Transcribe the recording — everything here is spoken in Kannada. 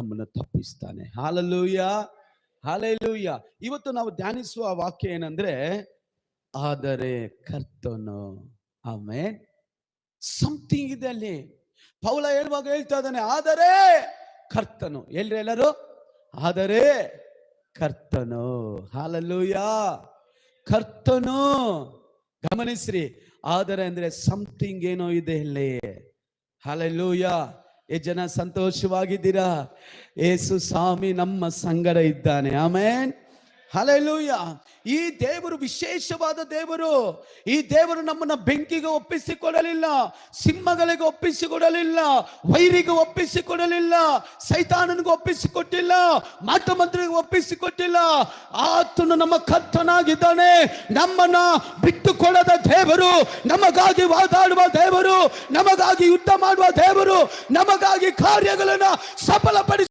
ನಮ್ಮನ್ನು ತಪ್ಪಿಸ್ತಾನೆ. ಹಾಲಲ್ಲೂಯ್ಯ ಹಾಲೆಲ್ಲೂಯ್ಯ ಇವತ್ತು ನಾವು ಧ್ಯಾನಿಸುವ ವಾಕ್ಯ ಏನಂದ್ರೆ, ಆದರೆ ಕರ್ತನು ಆಮೇನ್. ಸಮಥಿಂಗ್ ಇದೆ ಅಲ್ಲಿ. ಪೌಲ ಹೇಳುವಾಗ ಹೇಳ್ತಾ ಇದ್ದಾನೆ, ಆದರೆ ಕರ್ತನು. ಎಲ್ರಿ ಎಲ್ಲರೂ? ಆದರೆ ಕರ್ತನು. ಹಾಲಲ್ಲೂಯ್ಯ ಕರ್ತನು! ಗಮನಿಸ್ರಿ. ಆದರೆ ಅಂದ್ರೆ ಸಮಥಿಂಗ್ ಏನೋ ಇದೆ ಇಲ್ಲಿ. ಹಾಲಲ್ಲೂಯ ಎ ಜನ ಸಂತೋಷವಾಗಿದ್ದೀರಾ? ಏಸು ಸ್ವಾಮಿ ನಮ್ಮ ಸಂಗಡ ಇದ್ದಾನೆ. ಆಮೇನ್? ಹಲೆಲೂಯ ಈ ದೇವರು ವಿಶೇಷವಾದ ದೇವರು. ಈ ದೇವರು ನಮ್ಮನ್ನ ಬೆಂಕಿಗೆ ಒಪ್ಪಿಸಿಕೊಡಲಿಲ್ಲ, ಸಿಂಹಗಳಿಗೆ ಒಪ್ಪಿಸಿಕೊಡಲಿಲ್ಲ, ವೈರಿಗೆ ಒಪ್ಪಿಸಿಕೊಡಲಿಲ್ಲ, ಸೈತಾನನಿಗೆ ಒಪ್ಪಿಸಿಕೊಟ್ಟಿಲ್ಲ ಮಾಟಮಂತ್ರಿಗೆ ಒಪ್ಪಿಸಿಕೊಟ್ಟಿಲ್ಲ. ಆತನು ನಮ್ಮ ಕರ್ತನಾಗಿದ್ದಾನೆ. ನಮ್ಮನ್ನ ಬಿಟ್ಟುಕೊಡದ ದೇವರು, ನಮಗಾಗಿ ವಾದಾಡುವ ದೇವರು, ನಮಗಾಗಿ ಯುದ್ಧ ಮಾಡುವ ದೇವರು, ನಮಗಾಗಿ ಕಾರ್ಯಗಳನ್ನ ಸಫಲಪಡಿಸಿ